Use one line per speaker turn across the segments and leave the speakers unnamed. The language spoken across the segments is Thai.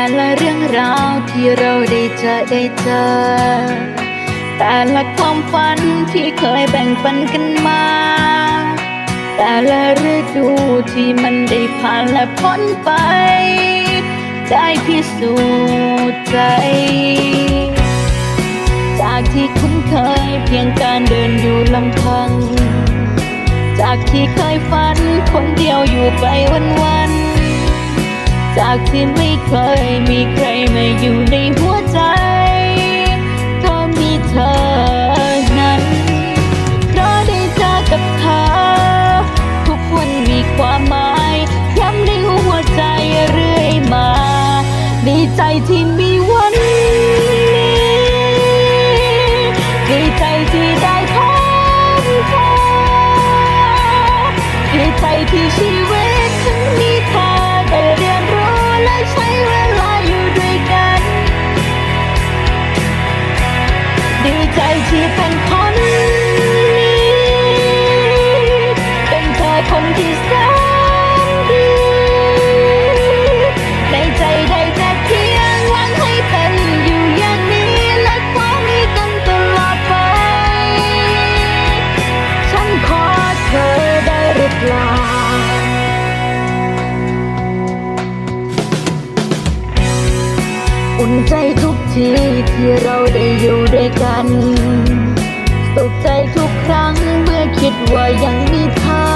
แต่ละเรื่องราวที่เราได้เจอได้เจอ แต่ละความฝันที่เคยแบ่งปันกันมา แต่ละฤดูที่มันได้ผ่านและพ้นไป ได้พิสูจน์ใจ จากที่คุ้นเคยเพียงการเดินอยู่ลำพัง จากที่เคยฝันคนเดียวอยู่ไปวันๆ จากที่ไม่เคยมีใครมาอยู่ในหัวใจก็มีเธอนั้นเพราะได้เจอกับเธอ ทุกวันมีความหมายย้ำในหัวใจเรื่อยมาดีใจที่มีวันนี้ดีใจที่ได้พบเธอดีใจที่ชีวิต ดีใจที่เป็นคนนี้ เป็นเธอคนที่แสนดี ในใจได้แต่เพียงหวังให้เป็นอยู่อย่างนี้ และความมีกันตลอดไป ฉันขอเธอได้หรือเปล่าอุ่นใจทุ ทีที่เราได้อยู่ด้วยกันสุขใจทุกครั้งเมื่อคิดว่ายังมีเธอ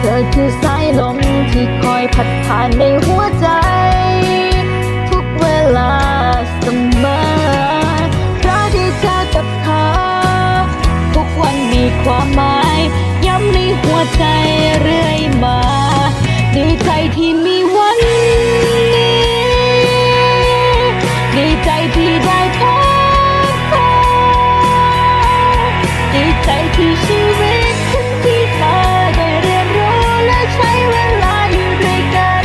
เธอคือสายลมที่คอยพัดผ่านในหัวใจ ทุกเวลาเสมอเพราะได้เจอกับเธอทุกวันมีความหมาย ย้ำในหัวใจเรื่อยมา ดีใจที่มีวัน ที่ชีวิตฉันที่เธอได้เรียนรู้และใช้เวลาอยู่ด้วยกัน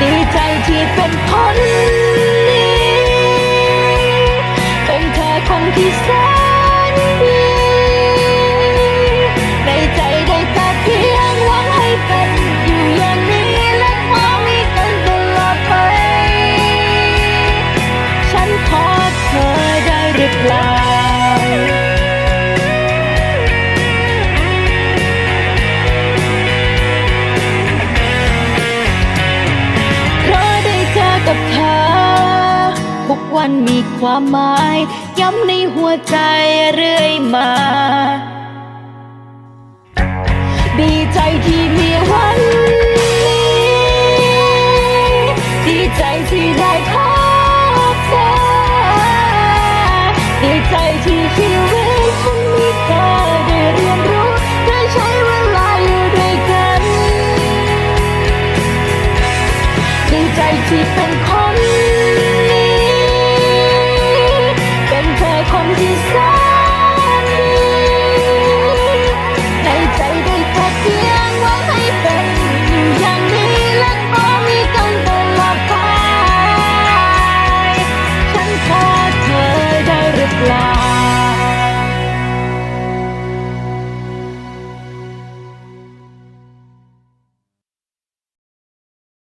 ดีใจที่เป็นคนนี้ เป็นเธอคนที่แสนดีในใจได้แต่เพียงหวังให้เป็นอยู่อย่างนี้และของมีกันตลอดไป ฉันขอเธอได้หรือเปล่า เพราะได้เจอกับเธอทุกวันมีความหมาย ย้ำในหัวใจเรื่อยมา ดีใจที่มีวัน ใจที่ชีวิตมันมีค่ได้เรียนรู้ได้ใช้เวลาอยู่ด้วยกันใจที่เป็นคน